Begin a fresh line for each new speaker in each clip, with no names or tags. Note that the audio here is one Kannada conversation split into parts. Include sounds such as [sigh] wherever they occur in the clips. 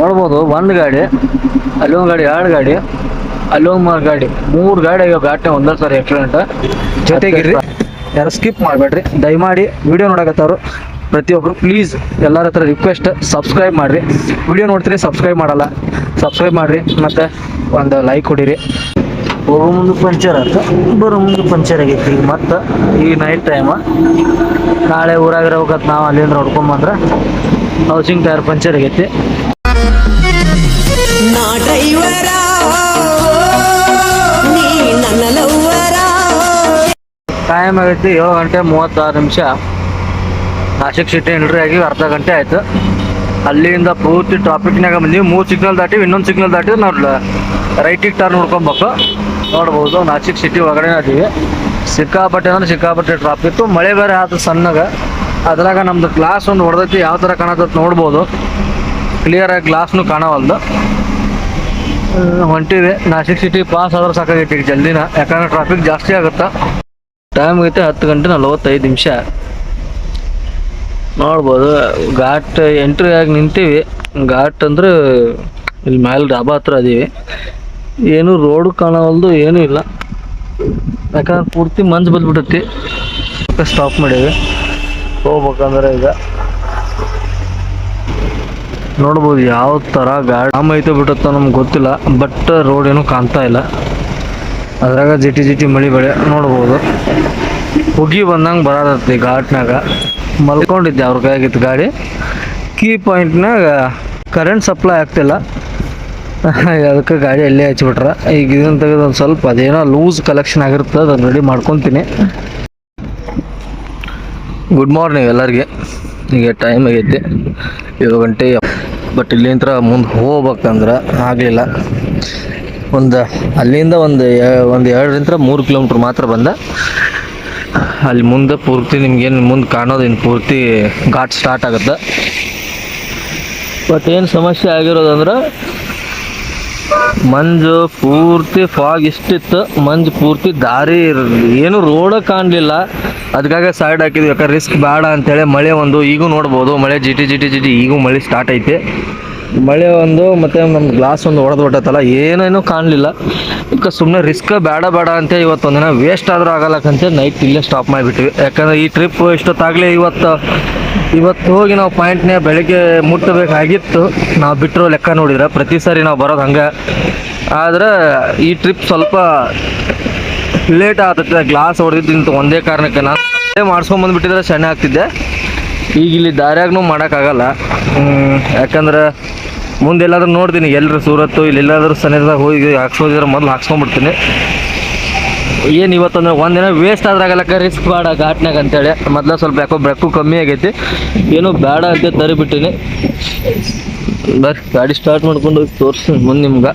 ನೋಡ್ಬೋದು, ಒಂದು ಗಾಡಿ ಅಲ್ಲೊಂದು ಗಾಡಿ, ಎರಡು ಗಾಡಿ ಅಲ್ಲೊಂದು ಮೂರು ಗಾಡಿ ಮೂರು ಗಾಡಿ ಆಗ್ಯಾವ ಘಾಟ್ನೆ ಒಂದೇ ಸರಿ ಆಕ್ಸಿಡೆಂಟ್ ಜೊತೆಗಿರ್ರಿ, ಯಾರು ಸ್ಕಿಪ್ ಮಾಡಬೇಡ್ರಿ, ದಯಮಾಡಿ ವಿಡಿಯೋ ನೋಡಕತ್ತವ್ರು. ಪ್ರತಿಯೊಬ್ಬರು ಪ್ಲೀಸ್ ಎಲ್ಲರ ಹತ್ರ ರಿಕ್ವೆಸ್ಟ್ ಸಬ್ಸ್ಕ್ರೈಬ್ ಮಾಡಿರಿ. ವಿಡಿಯೋ ನೋಡ್ತೀರಿ ಸಬ್ಸ್ಕ್ರೈಬ್ ಮಾಡಲ್ಲ. ಸಬ್ಸ್ಕ್ರೈಬ್ ಮಾಡಿರಿ, ಮತ್ತು ಒಂದು ಲೈಕ್ ಕೊಡಿರಿ. ಹೋಗೋ ಮುಂದೆ ಪಂಚರ್ ಆಯ್ತು. ಬರೋ ಮುಂದೆ ಪಂಚರ್ ಆಗೈತಿ ಈಗ ಮತ್ತೆ ಈ ನೈಟ್ ಟೈಮ ನಾಳೆ ಊರಾಗಿರ್ಬೇಕಂತ ನಾವು ಅಲ್ಲಿಂದ ನೋಡ್ಕೊಂಬಂದ್ರೆ ಹೌಸಿಂಗ್ ಟೈರ್ ಪಂಚರ್ ಆಗೈತಿ. ಟೈಮ್ ಆಗೈತಿ ಏಳು ಗಂಟೆ ಮೂವತ್ತಾರು ನಿಮಿಷ. ನಾಶಿಕ್ ಸಿಟಿ ಎಂಟ್ರಿ ಆಗಿ ಅರ್ಧ ಗಂಟೆ ಆಯ್ತು. ಅಲ್ಲಿಂದ ಪೂರ್ತಿ ಟ್ರಾಫಿಕ್ನಾಗ ಬಂದೀವಿ. ಮೂರು ಸಿಗ್ನಲ್ ದಾಟಿ ಇನ್ನೊಂದು ಸಿಗ್ನಲ್ ದಾಟಿ ನಾವು ರೈಟಿಗೆ ಟರ್ನ್ ನೋಡ್ಕೊಬೇಕು. ನೋಡ್ಬೋದು, ನಾಶಿಕ್ ಸಿಟಿ ಒಳಗಡೆ ಅದೀವಿ ಸಿಕ್ಕಾಪಟ್ಟೆ ಅಂದ್ರೆ ಸಿಕ್ಕಾಪಟ್ಟೆ ಟ್ರಾಫಿಕ್ ಮಳೆ ಬೇರೆ ಆಯ್ತು ಸಣ್ಣಗ. ಅದ್ರಾಗ ನಮ್ದು ಕ್ಲಾಸ್ ಒಂದು ಹೊಡೆದೈತಿ ಯಾವ ಥರ ಕಾಣತ್ತ ನೋಡ್ಬೋದು. ಕ್ಲಿಯರ್ ಆಗಿ ಗ್ಲಾಸ್ನು ಕಾಣವಲ್ದು. ಹೊಂಟಿದೆ. ನಾಸಿಕ್ ಸಿಟಿ ಪಾಸ್ ಆದ್ರೆ ಸಾಕಾಗೈತಿ ಈಗ ಜಲ್ದಿನ. ಯಾಕಂದ್ರೆ ಟ್ರಾಫಿಕ್ ಜಾಸ್ತಿ ಆಗುತ್ತೆ? ಟೈಮ್ ಐತೆ ಹತ್ತು ಗಂಟೆ ನಲವತ್ತೈದು ನಿಮಿಷ. ನೋಡ್ಬೋದು. ಘಾಟ್ ಎಂಟ್ರಿ ಆಗಿ ನಿಂತೀವಿ. ಘಾಟ್ ಅಂದ್ರೆ ಇಲ್ಲಿ ಮ್ಯಾಲೆ ಡಾಬಾ ಹತ್ರ ಅದೀವಿ. ಏನು ರೋಡ್ ಕಾಣವಲ್ದು, ಏನೂ ಇಲ್ಲ. ಯಾಕಂದ್ರೆ ಪೂರ್ತಿ ಮಂಜು ಬಂದ್ಬಿಟ್ಟೈತಿ ಸ್ಟಾಪ್ ಮಾಡೀವಿ ಹೋಗ್ಬೇಕಂದ್ರೆ ಈಗ. ನೋಡ್ಬೋದು ಯಾವ ಥರ ಗಾಡಿ ಜಾಮ್ ಐತೆ ಬಿಟ್ಟತ್ತೋ ನಮ್ಗೆ ಗೊತ್ತಿಲ್ಲ ಬಟ್ ರೋಡ್ ಏನು ಕಾಣ್ತಾ ಇಲ್ಲ. ಅದ್ರಾಗ ಜಿಟಿ ಜಿಟಿ ಮಳಿ ಬೆಳೆ, ನೋಡ್ಬೋದು. ಹುಗಿ ಬಂದಂಗೆ ಬರತೈತಿ ಘಾಟ್ನಾಗ. ಮಲ್ಕೊಂಡಿದ್ದೆ ಅವ್ರ ಕೈಯಾಗಿತ್ತು ಗಾಡಿ. ಕೀ ಪಾಯಿಂಟ್ನಾಗ ಕರೆಂಟ್ ಸಪ್ಲೈ ಆಗ್ತಿಲ್ಲ. [laughs] ಅದಕ್ಕೆ ಗಾಡಿ ಅಲ್ಲೇ ಹಚ್ಬಿಟ್ರೆ. ಈಗ ಇದನ್ನ ತೆಗೆದು ಒಂದು ಸ್ವಲ್ಪ ಅದೇನೋ ಲೂಸ್ ಕಲೆಕ್ಷನ್ ಆಗಿರುತ್ತೆ ಅದನ್ನ ರೆಡಿ ಮಾಡ್ಕೊತೀನಿ. ಗುಡ್ ಮಾರ್ನಿಂಗ್ ಎಲ್ಲರಿಗೆ. ಈಗ ಟೈಮ್ ಆಗೈತಿ. ಏಳು ಗಂಟೆ ಬಟ್ ಇಲ್ಲಿಂದ ಮುಂದೆ ಹೋಗ್ಬೇಕಂದ್ರೆ ಆಗಲಿಲ್ಲ. ಒಂದು, ಅಲ್ಲಿಂದ ಒಂದು ಒಂದು ಎರಡರಿಂದ ಮೂರು ಕಿಲೋಮೀಟ್ರ್ ಮಾತ್ರ ಬಂದ. ಅಲ್ಲಿ ಮುಂದೆ ಪೂರ್ತಿ ನಿಮ್ಗೇನು ಮುಂದೆ ಕಾಣೋದು ಇನ್ನು ಪೂರ್ತಿ ಘಾಟ್ ಸ್ಟಾರ್ಟ್ ಆಗುತ್ತೆ. ಬಟ್ ಏನು ಸಮಸ್ಯೆ ಆಗಿರೋದಂದ್ರೆ ಮಂಜು ಪೂರ್ತಿ ಫಾಗ್ ಇಷ್ಟಿತ್ತು. ಮಂಜು ಪೂರ್ತಿ ದಾರಿ ಏನು ರೋಡ ಕಾಣಲಿಲ್ಲ. ಅದಕ್ಕಾಗ ಸೈಡ್ ಹಾಕಿದ್ವಿ. ಯಾಕಂದ್ರೆ ರಿಸ್ಕ್ ಬೇಡ ಅಂತೇಳಿ ಮಳೆ ಒಂದು ಈಗೂ ನೋಡ್ಬೋದು. ಮಳೆ ಜಿಟಿ ಜಿಟಿ ಜಿಟಿ ಈಗೂ ಮಳೆ ಸ್ಟಾರ್ಟ್ ಐತಿ. ಮಳೆ ಒಂದು, ಮತ್ತೆ ನಮ್ಮ ಗ್ಲಾಸ್ ಒಂದು ಹೊಡೆದು ಹೊಟ್ಟತ್ತಲ್ಲ ಏನೇನೂ ಕಾಣಲಿಲ್ಲ. ಅದಕ್ಕೆ ಸುಮ್ಮನೆ ರಿಸ್ಕ್ ಬೇಡ ಬೇಡ ಅಂತ ಇವತ್ತೊಂದಿನ ವೇಸ್ಟ್ ಆದರೂ ಆಗಲ್ಲಕ್ಕಂತ ನೈಟ್ ಇಲ್ಲೇ ಸ್ಟಾಪ್ ಮಾಡಿಬಿಟ್ವಿ. ಯಾಕಂದ್ರೆ ಈ ಟ್ರಿಪ್ ಇಷ್ಟೊತ್ತಾಗಲೇ ಇವತ್ತು ಇವತ್ತು ಹೋಗಿ ನಾವು ಪಾಯಿಂಟ್ನೇ ಬೆಳಗ್ಗೆ ಮುಟ್ಟಬೇಕಾಗಿತ್ತು ನಾವು ಬಿಟ್ಟರೂ ಲೆಕ್ಕ ನೋಡಿದ್ರೆ ಪ್ರತಿ ಸಾರಿ ನಾವು ಬರೋದು ಹಂಗೆ. ಆದ್ರೆ ಈ ಟ್ರಿಪ್ ಸ್ವಲ್ಪ ಲೇಟ್ ಆಗ್ತೈತೆ ಗ್ಲಾಸ್ ಹೊಡೆದಿದ್ದು ಒಂದೇ ಕಾರಣಕ್ಕೆ ನಾನು ಮಾಡ್ಸ್ಕೊಂಬಂದ್ಬಿಟ್ಟಿದ್ರೆ ಸಣ್ಣ ಆಗ್ತಿದ್ದೆ. ಈಗ ಇಲ್ಲಿ ದಾರ್ಯಾಗೂ ಮಾಡೋಕ್ಕಾಗಲ್ಲ. ಯಾಕಂದ್ರೆ ಮುಂದೆ ಎಲ್ಲಾದ್ರೂ ನೋಡ್ತೀನಿ ಎಲ್ಲರೂ ಸೂರತ್ತು, ಇಲ್ಲಿ ಎಲ್ಲಾದರೂ ಸನಿಹದಾಗ ಹೋಗಿ ಹಾಕ್ಸ್ಕೊಂಡಿದ್ರೆ ಮೊದಲು ಹಾಕ್ಸ್ಕೊಂಡ್ಬಿಡ್ತೀನಿ. ಏನು ಇವತ್ತಂದ್ರೆ ಒಂದಿನ ವೇಸ್ಟ್ ಆದ್ರಾಗಲಕ್ಕ ರಿಸ್ಕ್ ಬೇಡ ಘಾಟ್ನಾಗ ಅಂತೇಳಿ. ಮೊದಲ ಸ್ವಲ್ಪ ಯಾಕೋ ಬೆಕ್ಕು ಕಮ್ಮಿ ಆಗೈತಿ. ಏನು ಬೇಡ ಅಂತ ತರಿಬಿಟ್ಟಿನಿ. ಬರ್, ಗಾಡಿ ಸ್ಟಾರ್ಟ್ ಮಾಡ್ಕೊಂಡು ಹೋಗಿ ತೋರಿಸ್ತೀನಿ ಮುಂದೆ ನಿಮ್ಗೆ.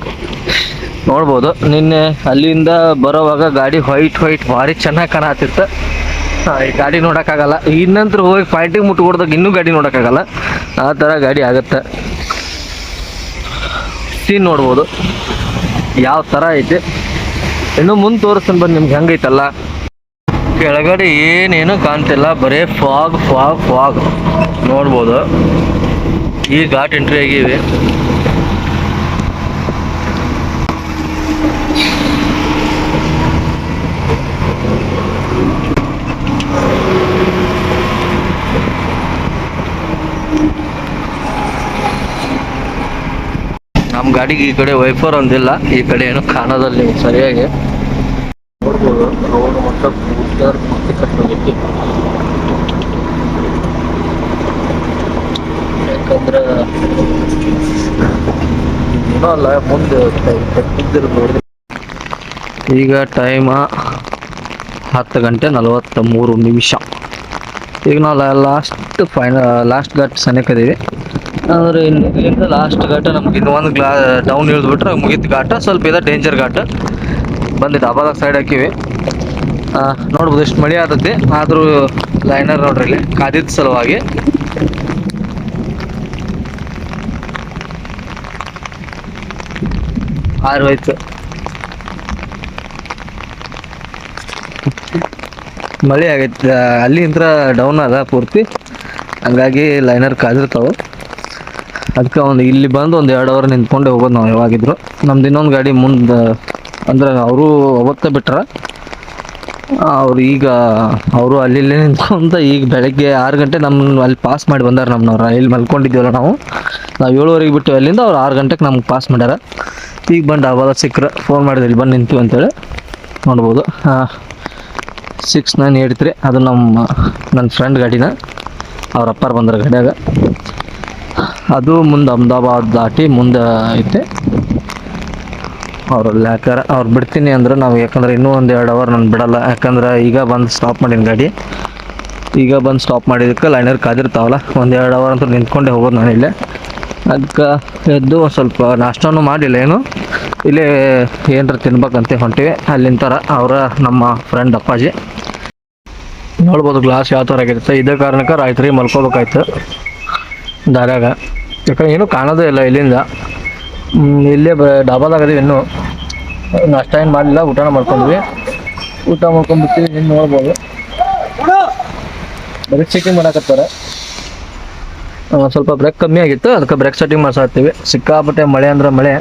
ನೋಡ್ಬೋದು, ನಿನ್ನೆ ಅಲ್ಲಿಂದ ಬರೋವಾಗ ಗಾಡಿ ವೈಟ್ ವೈಟ್ ಭಾರಿ ಚೆನ್ನಾಗಿ ಕಾಣತ್ತಿತ್ತು ಈ ಗಾಡಿ ನೋಡೋಕ್ಕಾಗಲ್ಲ. ಇನ್ನಂತರ ಹೋಗಿ ಪಾಯಿಂಟಿಗೆ ಮುಟ್ಕೊಡ್ದಾಗ ಇನ್ನೂ ಗಾಡಿ ನೋಡೋಕ್ಕಾಗಲ್ಲ. ಆ ಥರ ಗಾಡಿ ಆಗುತ್ತೆ. ಸೀನ್ ನೋಡ್ಬೋದು. ಯಾವ ಥರ ಐತೆ. ಇನ್ನು ಮುಂದೆ ತೋರಿಸ್ತೀನಿ ಬಂದು ನಿಮ್ಗೆ ಹೆಂಗೈತಲ್ಲ. ಕೆಳಗಡೆ ಏನೇನು ಕಾಣ್ತಿಲ್ಲ, ಬರೀ ಫಾಗ್ ಫಾಗ್ ಫಾಗ್. ನೋಡ್ಬೋದು. ಈ ಘಾಟ್ ಎಂಟ್ರಿ ಆಗಿವೆ ನಮ್ಮ ಗಾಡಿಗೆ ಈ ಕಡೆ ವೈಫರ್ ಒಂದಿಲ್ಲ ಈ ಕಡೆ ಏನು ಕಾಣೋದಲ್ಲ ನೀವು ಸರಿಯಾಗಿ. ನೋಡ್ಬೋದು ರೋಡ್ ಮೊತ್ತ ಪೂರ್ತಿ ಪೂರ್ತಿ ಕಟ್ಟೋಗೈತಿ ಯಾಕಂದ್ರೆ ಏನೋ ಅಲ್ಲ ಮುಂದೆ ಈಗ ಟೈಮ ಹತ್ತು ಗಂಟೆ ನಲವತ್ತ ಮೂರು ನಿಮಿಷ. ಈಗ ನಾವು ಲಾಸ್ಟ್ ಫೈನಲ್ ಲಾಸ್ಟ್ ಘಾಟ್ ಸನಿಕದೀವಿ ಅಂದ್ರೆ ಇಲ್ಲಿಂದ ಲಾಸ್ಟ್ ಘಾಟ ನಮ್ಗೆ ಇನ್ನು ಒಂದು ಗ್ಲಾ ಡೌನ್ ಇಳಿದ್ಬಿಟ್ರೆ ಮುಗಿದ ಘಾಟ, ಸ್ವಲ್ಪ ಇದೆ ಡೇಂಜರ್ ಘಾಟ. ಬಂದು ಡಾಬಾದಾಗ ಸೈಡ್ ಹಾಕಿವಿ. ನೋಡ್ಬೋದು ಎಷ್ಟು ಮಳೆ ಆತತಿ ಆದರೂ ಲೈನರ್ ನೋಡ್ರಿ ಇಲ್ಲಿ ಕಾದಿದ್ದ ಸಲುವಾಗಿ. ಆರು ಹೋಯ್ತು. ಮಳೆ ಆಗೈತೆ ಅಲ್ಲಿ ಇಂತ್ರ ಡೌನ್ ಅದ ಪೂರ್ತಿ. ಹಂಗಾಗಿ ಲೈನರ್ ಕಾದಿರ್ತಾವೆ. ಅದಕ್ಕೆ ಒಂದು ಇಲ್ಲಿ ಬಂದು ಒಂದು ಎರಡು ಅವರ್ ನಿಂತ್ಕೊಂಡೆ ಹೋಗೋದು ನಾವು ಯಾವಾಗಿದ್ರು. ನಮ್ದು ಇನ್ನೊಂದು ಗಾಡಿ ಮುಂದೆ, ಅಂದ್ರೆ ಅವರು ಅವತ್ತೇ ಬಿಟ್ರ. ಅವ್ರು ಈಗ, ಅವರು ಅಲ್ಲಿ ಇಲ್ಲೇ ನಿಂತ್ಕೊಂತ ಈಗ ಬೆಳಗ್ಗೆ ಆರು ಗಂಟೆ ನಮ್ಮ ಅಲ್ಲಿ ಪಾಸ್ ಮಾಡಿ ಬಂದಾರ ನಮ್ಮನವ್ರು ಇಲ್ಲಿ ಮಲ್ಕೊಂಡಿದ್ದೀವಲ್ಲ ನಾವು. ನಾವು ಏಳುವರೆಗೆ ಬಿಟ್ಟು ಅಲ್ಲಿಂದ, ಅವ್ರು ಆರು ಗಂಟೆಗೆ ನಮ್ಗೆ ಪಾಸ್ ಮಾಡ್ಯಾರ. ಈಗ ಬಂದು ಡಾಬಾದ ಸಿಕ್ಕರೆ. ಫೋನ್ ಮಾಡಿದ್ರು, ಇಲ್ಲಿ ಬಂದು ನಿಂತೀವಿ ಅಂತೇಳಿ. ನೋಡ್ಬೋದು. ಸಿಕ್ಸ್ ನೈನ್ ಏಟ್ ತ್ರೀ ಅದು ನಮ್ಮ ನನ್ನ ಫ್ರೆಂಡ್ ಗಾಡಿನ. ಅವ್ರ ಅಪ್ಪಾರು ಬಂದ್ರ ಗಾಡಿಯಾಗ. ಅದು ಮುಂದೆ ಅಹಮದಾಬಾದ್ ದಾಟಿ ಮುಂದೆ ಐತೆ. ಅವ್ರು ಲ್ಯಾಕರ್ ಅವ್ರು ಬಿಡ್ತೀನಿ ಅಂದ್ರೆ ನಾವು ಯಾಕಂದ್ರೆ ಇನ್ನೂ ಒಂದು ಎರಡು ಅವರ್ ನಾನು ಬಿಡಲ್ಲ. ಯಾಕಂದ್ರೆ ಈಗ ಬಂದು ಸ್ಟಾಪ್ ಮಾಡಿನ ಗಾಡಿ. ಈಗ ಬಂದು ಸ್ಟಾಪ್ ಮಾಡಿದ್ದಕ್ಕೆ ಲೈನರ್ ಕಾದಿರ್ತಾವಲ್ಲ. ಒಂದು ಎರಡು ಅವರ್ ಅಂತ ನಿಂತ್ಕೊಂಡೆ ಹೋಗೋದು ನಾನು ಇಲ್ಲೇ. ಅದಕ್ಕೆ ಎದ್ದು ಸ್ವಲ್ಪ ನಾಷ್ಟನೂ ಮಾಡಿಲ್ಲ ಏನು. ಇಲ್ಲೇ ಏನರ ತಿನ್ಬೇಕಂತ ಹೊಂಟಿವಿ. ಅಲ್ಲಿಂತರ ಅವರ ನಮ್ಮ ಫ್ರೆಂಡ್ ಅಪ್ಪಾಜಿ. ನೋಡ್ಬೋದು ಗ್ಲಾಸ್ ಯಾವ ಥರ ಆಗಿರುತ್ತೆ. ಇದೇ ಕಾರಣಕ್ಕೆ ರಾತ್ರಿ ಮಲ್ಕೋಬೇಕಾಯ್ತು. ದಾರ್ಯಾಗ ಯಾಕಂದ್ರೆ ಏನೂ ಕಾಣೋದೇ ಇಲ್ಲ ಇಲ್ಲಿಂದ. ಇಲ್ಲೇ ಬ ಡಾಬಾದಾಗದೀವಿ ಇನ್ನೂ. ನಾಷ್ಟ ಏನು ಮಾಡಲಿಲ್ಲ, ಊಟನ ಮಾಡ್ಕೊಂಡ್ವಿ. ಊಟ ಮಾಡ್ಕೊಂಡ್ಬಿಟ್ಟು ಏನು ನೋಡ್ಬೋದು. ಬ್ರೇಕ್ ಸೆಟ್ಟಿಂಗ್ ಮಾಡಕತ್ತಾರೆ. ಸ್ವಲ್ಪ ಬ್ರೇಕ್ ಕಮ್ಮಿ ಆಗಿತ್ತು, ಅದಕ್ಕೆ ಬ್ರೇಕ್ ಸೆಟ್ಟಿಂಗ್ ಮಾಡ್ಸಾತ್ತೀವಿ ಸಿಕ್ಕಾಪಟ್ಟೆ ಮಳೆ ಅಂದ್ರೆ ಮಳೆ.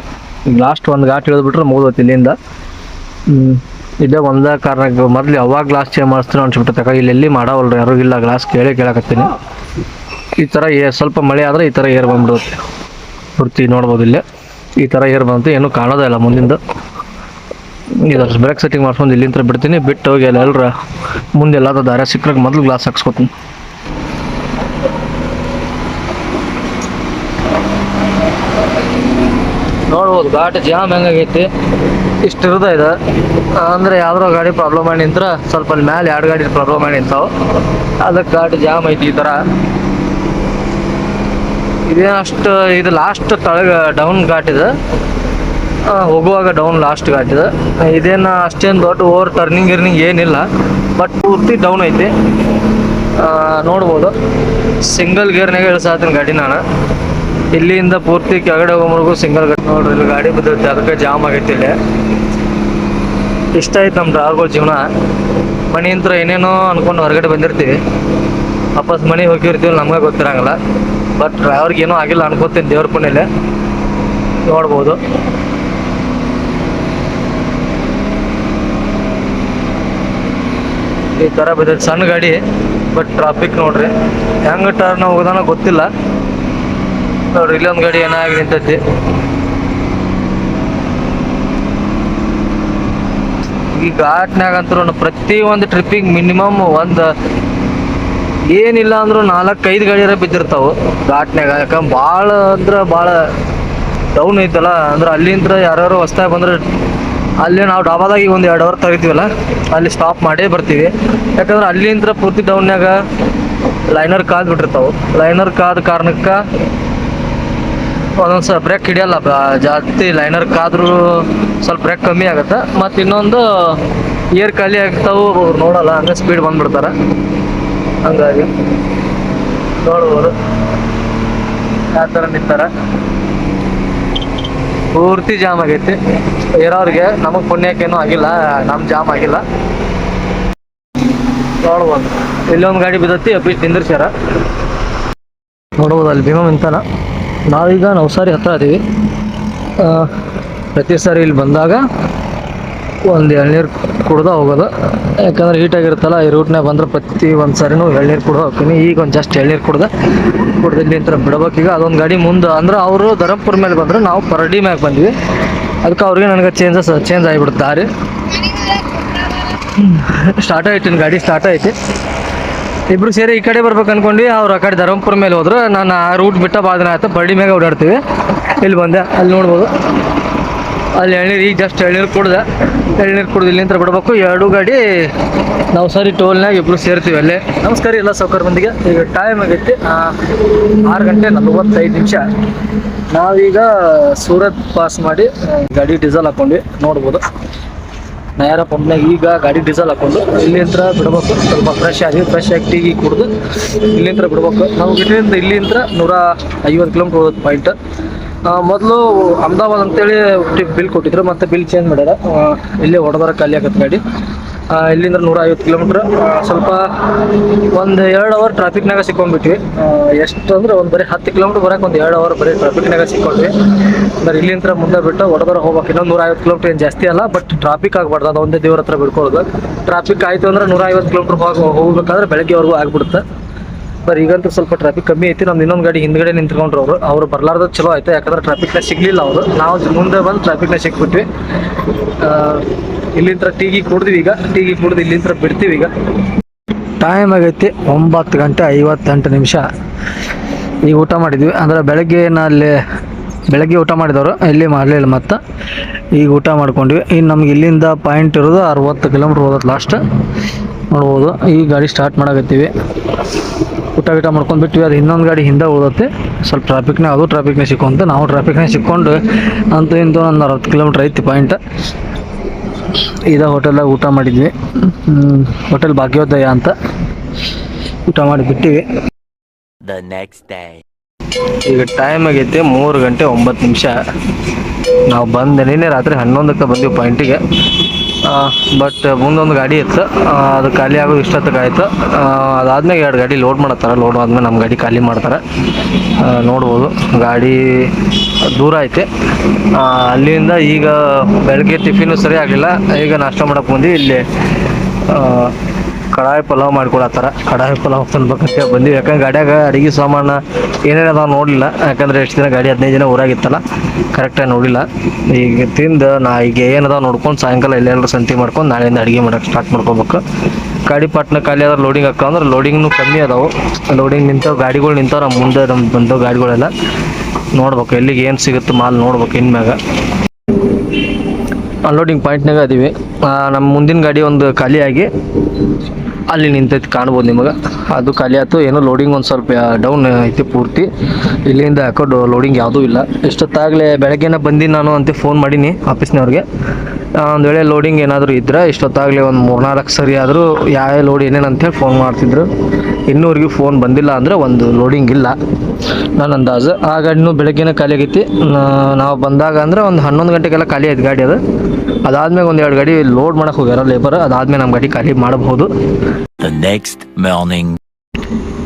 ಲಾಸ್ಟ್ ಒಂದು ಘಾಟ್ ಇಳಿದ್ಬಿಟ್ರೆ ಮುಗಿದೋತಿ ಇಲ್ಲಿಂದ. ಇದೇ ಒಂದೇ ಕಾರಣಕ್ಕೆ ಮೊದಲು ಯಾವಾಗ ಗ್ಲಾಸ್ ಚೇಂಜ್ ಮಾಡಿಸ್ತೀನಿ ಅನ್ಸ್ಬಿಟ್ಟು ತಕ ಇಲ್ಲಿ ಎಲ್ಲಿ ಮಾಡವಲ್ರಿ ಯಾರು ಇಲ್ಲ ಗ್ಲಾಸ್ ಕೇಳಿ ಕೇಳಕತ್ತೀನಿ. ಈ ಥರ ಸ್ವಲ್ಪ ಮಳೆ ಆದರೆ ಈ ಥರ ಏರ್ ಬಂದ್ಬಿಡುತ್ತೆ. ಪೂರ್ತಿ ನೋಡ್ಬೋದು ಇಲ್ಲೇ. ಈ ಥರ ಏರ್ ಬಂತು ಏನೂ ಕಾಣೋದೇ ಇಲ್ಲ ಮುಂದಿಂದ. ಇದು ಬ್ರೇಕ್ ಸೆಟ್ಟಿಂಗ್ ಮಾಡ್ಕೊಂಡು ಇಲ್ಲಿಂದ ಬಿಡ್ತೀನಿ. ಬಿಟ್ಟು ಹೋಗಿ ಅಲ್ಲಿ ಎಲ್ಲರ ಮುಂದೆ ಎಲ್ಲಾದ್ರೂ ದಾರ ಸಿಕ್ಕ್ರಾಗ ಮೊದಲು ಗ್ಲಾಸ್ ಹಾಕ್ಸ್ಕೊತೀನಿ. ನೋಡ್ಬೋದು, ಘಾಟ್ ಜಾಮ್ ಹೆಂಗಾಗೈತಿ. ಇಷ್ಟು ಇರೋದ ಇದೆ. ಅಂದ್ರೆ ಯಾವ್ದಾರ ಗಾಡಿ ಪ್ರಾಬ್ಲಮ್ ಆಗಿ ನಿಂತ್ರ ಸ್ವಲ್ಪ ಅಲ್ಲಿ ಮ್ಯಾಲೆ ಎರಡು ಗಾಡಿ ಪ್ರಾಬ್ಲಮ್ ಆಗಿ ನಿಂತಾವೆ. ಅದಕ್ಕೆ ಗಾಡಿ ಜಾಮ್ ಐತಿ ಈ ಥರ ಇದೇನು ಅಷ್ಟು, ಇದು ಲಾಸ್ಟ್ ತಳಗ ಡೌನ್ ಘಾಟ್ ಇದೆ. ಹೋಗುವಾಗ ಡೌನ್ ಲಾಸ್ಟ್ ಘಾಟ್ ಇದೆ. ಇದೇನು ಅಷ್ಟೇನು ದೊಡ್ಡ ಓವರ್ ಟರ್ನಿಂಗ್ ಗಿರ್ನಿಂಗ್ ಏನಿಲ್ಲ. ಬಟ್ ಪೂರ್ತಿ ಡೌನ್ ಐತಿ. ನೋಡ್ಬೋದು. ಸಿಂಗಲ್ ಗೇರ್ನಾಗ ಇಳಿಸಾತೀನಿ ಗಾಡಿ ನಾನು. ಇಲ್ಲಿಂದ ಪೂರ್ತಿ ಕೆಳಗಡೆ ಹೋಗೋವರೆಗೂ ಸಿಂಗಲ್ ಗಾಡಿ ನೋಡ್ರಿ. ಇಲ್ಲಿ ಗಾಡಿ ಬಿದ್ದೈತಿ, ಅದಕ್ಕೆ ಜಾಮ್ ಆಗೈತಿ ಇಲ್ಲಿ. ಇಷ್ಟ ಆಯ್ತು ನಮ್ಮ ಡ್ರಾರ್ಗಳ ಜೀವನ. ಮನೆಯಿಂದ ಏನೇನೋ ಅನ್ಕೊಂಡು ಹೊರಗಡೆ ಬಂದಿರ್ತೀವಿ. ವಾಪಸ್ ಮನೆಗೆ ಹೋಗಿರ್ತೀವಿ ನಮಗೆ ಗೊತ್ತಿರಂಗಿಲ್ಲ. ಬಟ್ ಡ್ರೈವರ್ಗೆ ಏನೂ ಆಗಿಲ್ಲ ಅನ್ಕೋತೀನಿ ದೇವ್ರ ಪುಣ್ಯಲೆ ನೋಡ್ಬೋದು. ಈ ಥರ ಬಿದ್ದೈತೆ. ಸಣ್ಣ ಗಾಡಿ ಬಟ್ ಟ್ರಾಫಿಕ್ ನೋಡ್ರಿ. ಹೆಂಗೆ ಟರ್ನ್ ಹೋಗೋದನ್ನ ಗೊತ್ತಿಲ್ಲ. ನೋಡ್ರಿ, ಇಲ್ಲೊಂದು ಗಾಡಿ ಏನಾಗಿ ನಿಂತೈತಿ ಈ ಘಾಟ್ನಾಗ ಅಂತೂ ಪ್ರತಿ ಒಂದು ಟ್ರಿಪ್ಪಿಗೆ ಮಿನಿಮಮ್ ಒಂದು ಏನಿಲ್ಲ ಅಂದ್ರೂ ನಾಲ್ಕೈದು ಗಾಡಿರ ಬಿದ್ದಿರ್ತಾವ. ಘಾಟ್ನ್ಯಾಗ. ಯಾಕಂದ್ರೆ ಭಾಳ ಅಂದ್ರೆ ಭಾಳ ಡೌನ್ ಐತಲ್ಲ ಅಂದ್ರೆ ಅಲ್ಲಿಂದ ಯಾರ್ಯಾರು ಹೊಸ್ದಾಗಿ ಬಂದ್ರೆ ಅಲ್ಲಿ ನಾವು ಡಾಬಾದಾಗಿ ಒಂದು ಎರಡು ಅವರ್ ತೆಗಿತೀವಲ್ಲ ಅಲ್ಲಿ ಸ್ಟಾಪ್ ಮಾಡೇ ಬರ್ತೀವಿ. ಯಾಕಂದ್ರೆ ಅಲ್ಲಿಂದ ಪೂರ್ತಿ ಡೌನ್ಯಾಗ ಲೈನರ್ ಕಾದ್ ಬಿಟ್ಟಿರ್ತಾವೆ ಲೈನರ್ ಕಾದ ಕಾರಣಕ್ಕೆ ಒಂದೊಂದು ಸಲ ಬ್ರೇಕ್ ಹಿಡಿಯಲ್ಲ ಜಾಸ್ತಿ ಲೈನರ್ ಕಾದ್ರೂ ಸ್ವಲ್ಪ ಬ್ರೇಕ್ ಕಮ್ಮಿ ಆಗುತ್ತೆ. ಮತ್ತು ಇನ್ನೊಂದು, ಏರ್ ಖಾಲಿ ಆಗ್ತಾವೆ, ನೋಡಲ್ಲ, ಹಂಗೆ ಸ್ಪೀಡ್ ಬಂದ್ಬಿಡ್ತಾರೆ. ಹಂಗಾಗಿ ನೋಡ್ಬೋದು ಯಾವ ಥರ ನಿಂತಾರ. ಪೂರ್ತಿ ಜಾಮ್ ಆಗೈತಿ. ಇರೋರಿಗೆ ನಮಗೆ ಪುಣ್ಯಕ್ಕೇನು ಆಗಿಲ್ಲ ನಮ್ಮ ಜಾಮ್ ಆಗಿಲ್ಲ. ನೋಡ್ಬೋದು ಇಲ್ಲೊಂದು ಗಾಡಿ ಬಿದ್ದತ್ತಿ ಅಪ್ಪಿ ನಿಂದಿರ್ಸ್ಯಾರ. ನೋಡ್ಬೋದು ಅಲ್ಲಿ ಭೀಮ ನಿಂತಾನ. ನಾವೀಗ ನವಸಾರಿ ಹತ್ರ ಆ, ಪ್ರತಿ ಸಾರಿ ಇಲ್ಲಿ ಬಂದಾಗ ಒಂದು ಎಳ್ನೀರು ಕುಡ್ದ ಹೋಗೋದು. ಯಾಕಂದ್ರೆ ಹೀಟ್ ಆಗಿರುತ್ತಲ್ಲ, ಈ ರೂಟ್ನಾಗ ಬಂದ್ರೆ ಪ್ರತಿ ಒಂದು ಸಾರಿನೂ ಎಳ್ನೀರು ಕುಡ್ದು ಹೋಗ್ತೀನಿ. ಈಗ ಒಂದು ಜಸ್ಟ್ ಎಳ್ನೀರು ಕುಡ್ದೆ. ಕುಡ್ದು ಇಲ್ಲಿ ಅಂತ ಬಿಡ್ಬೇಕೀಗ ಅದೊಂದು ಗಾಡಿ ಮುಂದೆ, ಅಂದ್ರೆ ಅವರು ಧರಂಪುರ ಮೇಲೆ ಬಂದ್ರೆ, ನಾವು ಪರಡಿ ಮ್ಯಾಗೆ ಬಂದ್ವಿ. ಅದಕ್ಕೆ ಅವ್ರಿಗೆ ನನಗೆ ಚೇಂಜಸ್ ಚೇಂಜ್ ಆಗಿಬಿಡುತ್ತೆ ದಾರಿ. ಸ್ಟಾರ್ಟ್ ಆಯ್ತು, ಗಾಡಿ ಸ್ಟಾರ್ಟ್ ಆಯ್ತು. ಇಬ್ರು ಸೇರಿ ಈ ಕಡೆ ಬರ್ಬೇಕು ಅನ್ಕೊಂಡ್ವಿ. ಅವ್ರು ಆ ಕಡೆ ಧರ್ಮಪುರ ಮೇಲೆ ಹೋದ್ರೆ. ನಾನು ಆ ರೂಟ್ ಬಿಟ್ಟ ಭಾಳ ದಿನ ಆಯ್ತು. ಬರಡಿ ಮ್ಯಾಗೆ ಓಡಾಡ್ತೀವಿ. ಇಲ್ಲಿ ಬಂದೆ. ಅಲ್ಲಿ ನೋಡ್ಬೋದು. ಅಲ್ಲಿ ಎಳ್ನೀರು, ಈಗ ಜಸ್ಟ್ ಎಳ್ನೀರು ಕುಡ್ದೆ. ಎಳ್ನೀರು ಕುಡಿದು ಇಲ್ಲಿಂದ ಬಿಡ್ಬೇಕು. ಎರಡು ಗಾಡಿ ನಾವು ಸರಿ ಟೋಲ್ನಾಗ ಇಬ್ರು ಸೇರ್ತೀವಿ ಅಲ್ಲೇ. ನಮಸ್ಕಾರ ಎಲ್ಲ ಸೌಕರ್ ಮಂದಿಗೆ ಈಗ ಟೈಮ್ ಆಗೈತಿ ಆರು ಗಂಟೆ ನಲವತ್ತೈದು ನಿಮಿಷ. ನಾವೀಗ ಸೂರತ್ ಪಾಸ್ ಮಾಡಿ ಗಾಡಿ ಡೀಸೆಲ್ ಹಾಕೊಂಡ್ವಿ. ನೋಡ್ಬೋದು. ನಯಾರ ಪಂಪ್ನಾಗ ಈಗ ಗಾಡಿ ಡೀಸೆಲ್ ಹಾಕೊಂಡು ಇಲ್ಲಿಂದ ಬಿಡ್ಬೇಕು. ಸ್ವಲ್ಪ ಫ್ರೆಶ್ ಆಗಿ ಫ್ರೆಶ್ ಆಗಿ ಟೀ ಕುಡಿದು ಇಲ್ಲಿಂದ ಬಿಡ್ಬೇಕು. ನಾವು ಇಲ್ಲಿಂದ ಇಲ್ಲಿಂದ ನೂರ ಐವತ್ತು ಕಿಲೋಮೀಟ್ರ್ ಪಾಯಿಂಟ್ ಮೊದಲು ಅಹಮದಾಬಾದ್ ಅಂತೇಳಿ ಬಿಲ್ ಕೊಟ್ಟಿದ್ರು, ಮತ್ತೆ ಬಿಲ್ ಚೇಂಜ್ ಮಾಡ್ಯಾರ. ಇಲ್ಲಿ ಹೊಡೆದಾರ ಖಾಲಿ ಆಗತ್ತೆ ಗಾಡಿ. ಇಲ್ಲಿಂದ ನೂರ ಐವತ್ತು ಕಿಲೋಮೀಟ್ರ್ ಸ್ವಲ್ಪ ಒಂದು ಎರಡು ಅವರ್ ಟ್ರಾಫಿಕ್ನಾಗ ಸಿಕ್ಕೊಂಡ್ಬಿಟ್ವಿ. ಎಷ್ಟು ಅಂದ್ರೆ ಒಂದು ಬರೀ ಹತ್ತು ಕಿಲೋಮೀಟ್ರ್ ಬರೋಕೆ ಒಂದು ಎರಡು ಅವರ್ ಬರೀ ಟ್ರಾಫಿಕ್ನಾಗ ಸಿಕ್ಕೊಂಡ್ವಿ. ಅಂದ್ರೆ ಇಲ್ಲಿಂದ ಮುಂದೆ ಬಿಟ್ಟು ಹೊಡೆದಾರ ಹೋಗ್ಬೇಕು. ಇನ್ನೊಂದು ನೂರ ಐವತ್ತು ಕಿಲೋಮೀಟ್ರ್ ಏನು ಜಾಸ್ತಿ ಅಲ್ಲ ಬಟ್ ಟ್ರಾಫಿಕ್ ಆಗಬಾರ್ದು. ಅದು ಒಂದೇ ದೇವ್ರ ಹತ್ರ ಬಿಡ್ಕೊಳ್ಳೋದು ಟ್ರಾಫಿಕ್ ಆಯಿತು ಅಂದ್ರೆ ನೂರ ಐವತ್ತು ಕಿಲೋಮೀಟ್ರ್ ಹೋಗಿ, ಹೋಗ್ಬೇಕಾದ್ರೆ ಬೆಳಗ್ಗೆವರೆಗೂ ಆಗ್ಬಿಡುತ್ತೆ. ಬರ್ ಈಗಂತೂ ಸ್ವಲ್ಪ ಟ್ರಾಫಿಕ್ ಕಮ್ಮಿ ಐತಿ. ನಮ್ದು ಇನ್ನೊಂದು ಗಾಡಿ ಹಿಂದ್ಗಡೆ ನಿಂತ್ಕೊಂಡ್ರು ಅವರು. ಅವ್ರು ಬರ್ಲಾರ್ದು ಚಲೋ ಆಯ್ತು. ಯಾಕಂದ್ರೆ ಟ್ರಾಫಿಕ್ನ ಸಿಗ್ಲಿಲ್ಲ ಅವರು. ನಾವು ಮುಂದೆ ಬಂದು ಟ್ರಾಫಿಕ್ನ ಸಿಕ್ಬಿಟ್ವಿ. ಇಲ್ಲಿಂದ ಟೀಗಿ ಕುಡ್ದ್ವಿ ಈಗ. ಟೀಗಿ ಕುಡ್ದು ಇಲ್ಲಿಂದ ಬಿಡ್ತೀವಿ ಈಗ. ಟೈಮ್ ಆಗೈತಿ ಒಂಬತ್ತು ಗಂಟೆ ಐವತ್ತೆಂಟು ನಿಮಿಷ. ಈಗ ಊಟ ಮಾಡಿದ್ವಿ. ಅಂದ್ರೆ ಬೆಳಗ್ಗೆ ಅಲ್ಲಿ ಬೆಳಗ್ಗೆ ಊಟ ಮಾಡಿದವರು. ಇಲ್ಲಿ ಮಾಡಲಿಲ್ಲ ಮತ್ತು. ಈಗ ಊಟ ಮಾಡ್ಕೊಂಡ್ವಿ. ಇನ್ನು ನಮ್ಗೆ ಇಲ್ಲಿಂದ ಪಾಯಿಂಟ್ ಇರೋದು ಅರವತ್ತು ಕಿಲೋಮೀಟ್ರ್ ಹೋಗೋದು ಲಾಸ್ಟ್ ನೋಡ್ಬೋದು. ಈ ಗಾಡಿ ಸ್ಟಾರ್ಟ್ ಮಾಡಕತ್ತೀವಿ. ಊಟ ಗೀಟ ಮಾಡ್ಕೊಂಡು ಬಿಟ್ವಿ ಅದು ಇನ್ನೊಂದು ಗಾಡಿ ಹಿಂದೆ ಉಳಿದತ್ತೆ ಸ್ವಲ್ಪ ಟ್ರಾಫಿಕ್ನೇ ಅದು ಟ್ರಾಫಿಕ್ನೇ ಸಿಕ್ಕೊಂತ ನಾವು ಟ್ರಾಫಿಕ್ನೇ ಸಿಕ್ಕೊಂಡು ಅಂತೂ ಇಂದು ಒಂದು ಅರವತ್ತು ಕಿಲೋಮೀಟ್ರ್ ಐತಿ ಪಾಯಿಂಟ್ ಇದ ಹೋಟೆಲ್ದಾಗ ಊಟ ಮಾಡಿದ್ವಿ. ಹೋಟೆಲ್ ಭಾಗ್ಯೋದಯ ಅಂತ ಊಟ ಮಾಡಿ ಬಿಟ್ಟಿವಿ.
ದ ನೆಕ್ಸ್ಟ್ ಡೇ
ಈಗ ಟೈಮ್ ಆಗೈತೆ ಮೂರು ಗಂಟೆ ಒಂಬತ್ತು ನಿಮಿಷ. ನಾವು ಬಂದ ನಿನ್ನೆ ರಾತ್ರಿ ಹನ್ನೊಂದಕ್ಕೆ ಬಂದಿವಿ ಪಾಯಿಂಟಿಗೆ ಬಟ್ ಮುಂದೊಂದು ಗಾಡಿ ಇತ್ತು. ಅದು ಖಾಲಿ ಆಗೋ ಇಷ್ಟೊತ್ತಿಗೆ ಆಯ್ತು ಆ, ಅದಾದ್ಮೇಲೆ ಎರಡು ಗಾಡಿ ಲೋಡ್ ಮಾಡತ್ತಾರ ಲೋಡ್ ಆದ್ಮೇಲೆ ನಮ್ಮ ಗಾಡಿ ಖಾಲಿ ಮಾಡ್ತಾರೆ. ನೋಡ್ಬೋದು. ಗಾಡಿ ದೂರ ಐತೆ. ಅಲ್ಲಿಂದ ಈಗ ಬೆಳಗ್ಗೆ ಟಿಫಿನು ಸರಿ ಆಗಲಿಲ್ಲ. ಈಗ ನಾಷ್ಟ ಮಾಡಕ್ಕೆ ಬಂದು ಇಲ್ಲಿ ಕಡಾಯಿ ಪಲಾವ್ ಮಾಡ್ಕೊಳತ್ತಾರ ಕಡಾಯಿ ಪಲಾವ್ ತಿನ್ಬೇಕಂತ ಬಂದಿವಿ. ಯಾಕಂದ್ರೆ ಗಾಡಿಯಾಗ ಅಡಿಗೆ ಸಾಮಾನು ಏನೇನು ಅದಾವ ನೋಡಲಿಲ್ಲ. ಯಾಕಂದ್ರೆ ಎಷ್ಟು ದಿನ ಗಾಡಿ ಹದಿನೈದು ದಿನ ಊರಾಗಿತ್ತಲ್ಲ. ಕರೆಕ್ಟಾಗಿ ನೋಡಿಲ್ಲ ಈಗ ತಿಂದು ನಾ ಈಗ ಏನದಾವ ನೋಡ್ಕೊಂಡು ಸಾಯಂಕಾಲ ಎಲ್ಲೆಲ್ಲರೂ ಸಂತಿ ಮಾಡ್ಕೊಂಡು ನಾಳೆಯಿಂದ ಅಡುಗೆ ಮಾಡೋಕೆ ಸ್ಟಾರ್ಟ್ ಮಾಡ್ಕೋಬೇಕು. ಗಾಡಿ ಪಾಟ್ನ ಖಾಲಿ ಆದ್ರೆ ಲೋಡಿಂಗ್ ಹಾಕ ಅಂದ್ರೆ ಲೋಡಿಂಗ್ನು ಕಮ್ಮಿ ಅದಾವು. ಲೋಡಿಂಗ್ ನಿಂತಾವ, ಗಾಡಿಗಳು ನಿಂತಾವ. ನಮ್ಮ ಮುಂದೆ ನಮ್ಮ ಬಂದವು ಗಾಡಿಗಳೆಲ್ಲ ನೋಡ್ಬೇಕು. ಎಲ್ಲಿಗೆ ಏನು ಸಿಗುತ್ತೆ ಮಾಲ್ ನೋಡ್ಬೇಕು ಇನ್ಮ್ಯಾಗ. ಅನ್ಲೋಡಿಂಗ್ ಪಾಯಿಂಟ್ನಾಗ ಅದೀವಿ ನಮ್ಮ ಮುಂದಿನ ಗಾಡಿ ಒಂದು ಖಾಲಿಯಾಗಿ ಅಲ್ಲಿ ನಿಂತೈತಿ ಕಾಣ್ಬೋದು ನಿಮಗೆ. ಅದು ಖಾಲಿ ಆಯ್ತು. ಏನೋ ಲೋಡಿಂಗ್ ಒಂದು ಸ್ವಲ್ಪ ಡೌನ್ ಐತಿ ಪೂರ್ತಿ. ಇಲ್ಲಿಂದ ಹಾಕೊಂಡು ಲೋಡಿಂಗ್ ಯಾವುದೂ ಇಲ್ಲ. ಇಷ್ಟೊತ್ತಾಗಲೇ ಬೆಳಗ್ಗೆನೇ ಬಂದೀನಿ ನಾನು ಅಂತ ಫೋನ್ ಮಾಡೀನಿ ಆಫೀಸ್ನವ್ರಿಗೆ. ಒಂದು ವೇಳೆ ಲೋಡಿಂಗ್ ಏನಾದರೂ ಇದ್ರೆ ಇಷ್ಟೊತ್ತಾಗಲೇ ಒಂದು ಮೂರ್ನಾಲ್ಕು ಸರಿ ಆದರೂ ಯಾವ ಲೋಡ್ ಏನೇನು ಅಂತೇಳಿ ಫೋನ್ ಮಾಡ್ತಿದ್ರು. ಇನ್ನೂವರೆಗೂ ಫೋನ್ ಬಂದಿಲ್ಲ ಅಂದರೆ ಒಂದು ಲೋಡಿಂಗ್ ಇಲ್ಲ. ನನ್ನ ಅಂದಾಜು. ಆ ಗಾಡಿನೂ ಬೆಳಗ್ಗೆನೇ ಖಾಲಿ ಆಗೈತಿ. ನಾವು ಬಂದಾಗ ಅಂದ್ರೆ ಒಂದು ಹನ್ನೊಂದು ಗಂಟೆಗೆಲ್ಲ ಖಾಲಿ ಆಯ್ತು ಗಾಡಿ ಅದು. ಅದಾದ್ಮೇಲೆ ಒಂದು ಎರಡು ಗಾಡಿ ಲೋಡ್ ಮಾಡಕ್ಕೆ ಹೋಗ್ಯಾರ ಲೇಬರ್ ಅದಾದ್ಮೇಲೆ ನಮ್ಮ ಗಾಡಿ ಖಾಲಿ ಮಾಡಬಹುದು.
Next morning.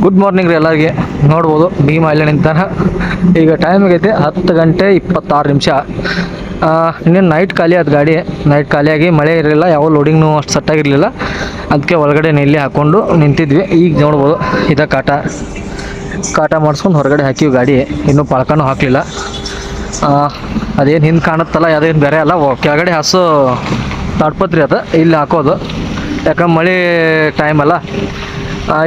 ಗುಡ್ ಮಾರ್ನಿಂಗ್ ರೀ ಎಲ್ಲರಿಗೆ. ನೋಡ್ಬೋದು ಭೀಮ ಇಲ್ಲೇ ನಿಂತಾನ. ಈಗ ಟೈಮ್ ಆಗೈತೆ ಹತ್ತು ಗಂಟೆ ಇಪ್ಪತ್ತಾರು ನಿಮಿಷ. ಇನ್ನೇನು ನೈಟ್ ಖಾಲಿ ಆದ ಗಾಡಿ. ನೈಟ್ ಖಾಲಿಯಾಗಿ ಮಳೆ ಇರಲಿಲ್ಲ ಯಾವ ಲೋಡಿಂಗ್ನು ಅಷ್ಟು ಸಟ್ಟಾಗಿರಲಿಲ್ಲ ಅದಕ್ಕೆ ಒಳಗಡೆ ನೆಲ್ಲಿ ಹಾಕ್ಕೊಂಡು ನಿಂತಿದ್ವಿ. ಈಗ ನೋಡ್ಬೋದು ಇದ ಕಾಟ. ಕಾಟ ಮಾಡಿಸ್ಕೊಂಡು ಹೊರಗಡೆ ಹಾಕಿವಿ ಗಾಡಿ. ಇನ್ನೂ ಪಳಕನೂ ಹಾಕಲಿಲ್ಲ. ಅದೇನು ಹಿಂದೆ ಕಾಣುತ್ತಲ್ಲ ಅದೇನು ಬೇರೆ ಅಲ್ಲ ಕೆಳಗಡೆ ಹಸು ತಾಡ್ಪತ್ರಿ ಅದು, ಇಲ್ಲಿ ಹಾಕೋದು. ಯಾಕಂದ್ರೆ ಮಳೆ ಟೈಮ್ ಅಲ್ಲ.